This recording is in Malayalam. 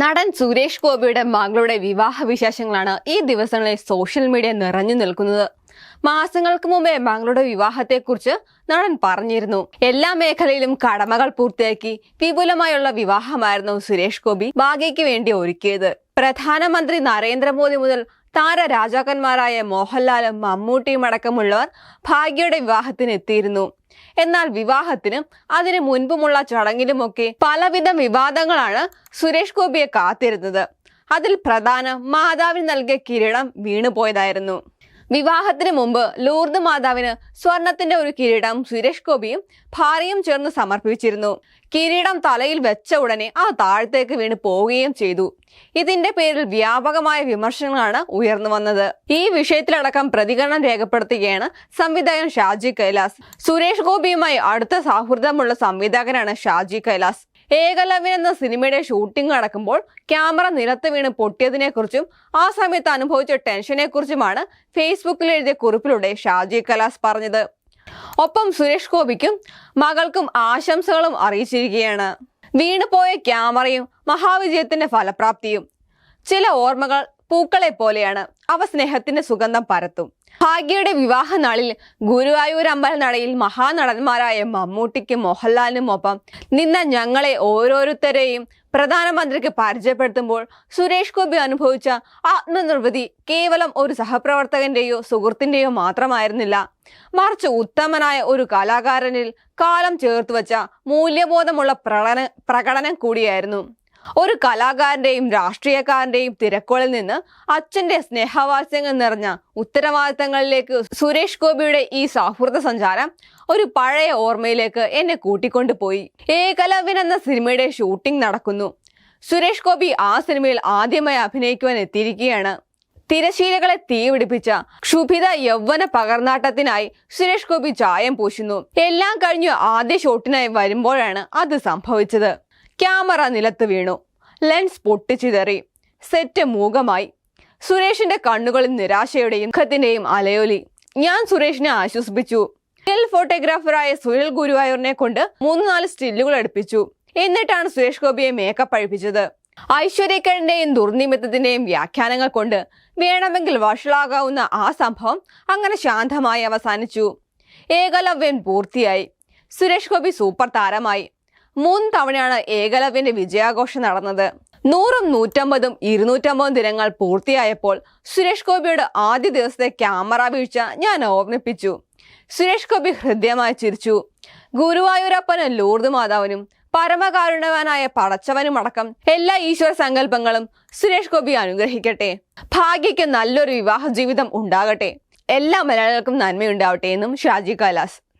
നടൻ സുരേഷ് ഗോപിയുടെ മകളുടെ വിവാഹ വിശേഷങ്ങളാണ് ഈ ദിവസങ്ങളിൽ സോഷ്യൽ മീഡിയ നിറഞ്ഞു നിൽക്കുന്നത്. മാസങ്ങൾക്ക് മുമ്പേ മകളുടെ വിവാഹത്തെക്കുറിച്ച് നടൻ പറഞ്ഞിരുന്നു. എല്ലാ മേഖലയിലും കടമകൾ പൂർത്തിയാക്കി വിപുലമായുള്ള വിവാഹമായിരുന്നു സുരേഷ് ഗോപി ഭാഗ്യയ്ക്ക് വേണ്ടി ഒരുക്കിയത്. പ്രധാനമന്ത്രി നരേന്ദ്രമോദി മുതൽ താര രാജാക്കന്മാരായ മോഹൻലാലും മമ്മൂട്ടിയും അടക്കമുള്ളവർ ഭാഗ്യയുടെ വിവാഹത്തിന് എത്തിയിരുന്നു. എന്നാൽ വിവാഹത്തിനും അതിനു മുൻപുമുള്ള ചടങ്ങിലുമൊക്കെ പലവിധ വിവാദങ്ങളാണ് സുരേഷ് ഗോപിയെ കാത്തിരുന്നത്. അതിൽ പ്രധാന മാതാവിന് നൽകിയ കിരീടം വീണുപോയതായിരുന്നു. വിവാഹത്തിന് മുമ്പ് ലൂർദ് മാതാവിന് സ്വർണത്തിന്റെ ഒരു കിരീടം സുരേഷ് ഗോപിയും ഭാര്യയും ചേർന്ന് സമർപ്പിച്ചിരുന്നു. കിരീടം തലയിൽ വെച്ച ഉടനെ ആ താഴത്തേക്ക് വീണ് പോവുകയും ചെയ്തു. ഇതിന്റെ പേരിൽ വ്യാപകമായ വിമർശനങ്ങളാണ് ഉയർന്നു വന്നത്. ഈ വിഷയത്തിലടക്കം പ്രതികരണം രേഖപ്പെടുത്തുകയാണ് സംവിധായകൻ ഷാജി കൈലാസ്. സുരേഷ് ഗോപിയുമായി അടുത്ത സൗഹൃദമുള്ള സംവിധായകനാണ് ഷാജി കൈലാസ്. ഏകലവ്യൻ എന്ന സിനിമയുടെ ഷൂട്ടിംഗ് നടക്കുമ്പോൾ ക്യാമറ നിലത്ത് വീണ് പൊട്ടിയതിനെ കുറിച്ചും ആ സമയത്ത് അനുഭവിച്ച ടെൻഷനെ കുറിച്ചുമാണ് ഫേസ്ബുക്കിൽ എഴുതിയ കുറിപ്പിലൂടെ ഷാജി കലാസ് പറഞ്ഞത്. ഒപ്പം സുരേഷ് ഗോപിക്കും മകൾക്കും ആശംസകളും അറിയിച്ചിരിക്കുകയാണ്. വീണുപോയ ക്യാമറയും മഹാവിജയത്തിന്റെ ഫലപ്രാപ്തിയും ചില ഓർമ്മകൾ പൂക്കളെ പോലെയാണ്. അവ സ്നേഹത്തിന്റെ സുഗന്ധം പരത്തും. ഭാഗ്യയുടെ വിവാഹനാളിൽ ഗുരുവായൂർ അമ്പലനടയിൽ മഹാനടന്മാരായ മമ്മൂട്ടിക്കും മോഹൻലാലിനും ഒപ്പം നിന്ന ഞങ്ങളെ ഓരോരുത്തരെയും പ്രധാനമന്ത്രിക്ക് പരിചയപ്പെടുത്തുമ്പോൾ സുരേഷ് ഗോപി അനുഭവിച്ച ആത്മനിർവൃതി കേവലം ഒരു സഹപ്രവർത്തകന്റെയോ സുഹൃത്തിന്റെയോ മാത്രമായിരുന്നില്ല. മറിച്ച് ഉത്തമനായ ഒരു കലാകാരനിൽ കാലം ചേർത്തുവച്ച മൂല്യബോധമുള്ള പ്രകടന പ്രകടനം കൂടിയായിരുന്നു. ഒരു കലാകാരന്റെയും രാഷ്ട്രീയക്കാരന്റെയും തിരക്കുകളിൽ നിന്ന് അച്ഛന്റെ സ്നേഹവാത്സ്യങ്ങൾ നിറഞ്ഞ ഉത്തരവാദിത്തങ്ങളിലേക്ക് സുരേഷ് ഗോപിയുടെ ഈ സൗഹൃദ സഞ്ചാരം ഒരു പഴയ ഓർമ്മയിലേക്ക് എന്നെ കൂട്ടിക്കൊണ്ടുപോയി ഏകലവ്യൻ എന്ന സിനിമയുടെ ഷൂട്ടിംഗ് നടക്കുന്നു. സുരേഷ് ഗോപി ആ സിനിമയിൽ ആദ്യമായി അഭിനയിക്കുവാൻ എത്തിയിരിക്കുകയാണ്. തിരശീലകളെ തീപിടിപ്പിച്ച ക്ഷുഭിത യൗവന പകർന്നാട്ടത്തിനായി സുരേഷ് ഗോപി ചായം പൂശുന്നു. എല്ലാം കഴിഞ്ഞു ആദ്യ ഷോട്ടിനായി വരുമ്പോഴാണ് അത് സംഭവിച്ചത്. ക്യാമറ നിലത്ത് വീണു. ലെൻസ് പൊട്ടിച്ചിതറി. സെറ്റ് മൂകമായി. സുരേഷിന്റെ കണ്ണുകളിൽ നിരാശയുടെയും ദുഃഖത്തിന്റെയും അലയൊലി. ഞാൻ സുരേഷിനെ ആശ്വസിപ്പിച്ചു. സ്റ്റിൽ ഫോട്ടോഗ്രാഫറായ സുനിൽ ഗുരുവായൂരിനെ കൊണ്ട് മൂന്ന് നാല് സ്റ്റില്ലുകൾ എടുപ്പിച്ചു എന്നിട്ടാണ് സുരേഷ് ഗോപിയെ മേക്കപ്പ് അഴിപ്പിച്ചത്. ഐശ്വര്യക്കരന്റെയും ദുർനിമിത്തത്തിന്റെയും വ്യാഖ്യാനങ്ങൾ കൊണ്ട് വേണമെങ്കിൽ വഷളാകാവുന്ന ആ സംഭവം അങ്ങനെ ശാന്തമായി അവസാനിച്ചു. ഏകലവ്യൻ പൂർത്തിയായി. സുരേഷ് ഗോപി സൂപ്പർ താരമായി. മൂന്ന് തവണയാണ് ഏകലവ്യന്റെ വിജയാഘോഷം നടന്നത്. നൂറും നൂറ്റമ്പതും ഇരുന്നൂറ്റമ്പതും ദിനങ്ങൾ പൂർത്തിയായപ്പോൾ സുരേഷ് ഗോപിയുടെ ആദ്യ ദിവസത്തെ ക്യാമറ വീഴ്ച ഞാൻ ഓർമ്മിപ്പിച്ചു. സുരേഷ് ഗോപി ഹൃദ്യമായി ചിരിച്ചു. ഗുരുവായൂരപ്പനും ലൂർദ് മാതാവിനും പരമകാരുണവാനായ പടച്ചവനും അടക്കം എല്ലാ ഈശ്വര സങ്കല്പങ്ങളും സുരേഷ് ഗോപി അനുഗ്രഹിക്കട്ടെ. ഭാഗ്യയ്ക്ക് നല്ലൊരു വിവാഹ ജീവിതം ഉണ്ടാകട്ടെ. എല്ലാ മലയാളികൾക്കും നന്മയുണ്ടാവട്ടെ എന്നും ഷാജി കൈലാസ്.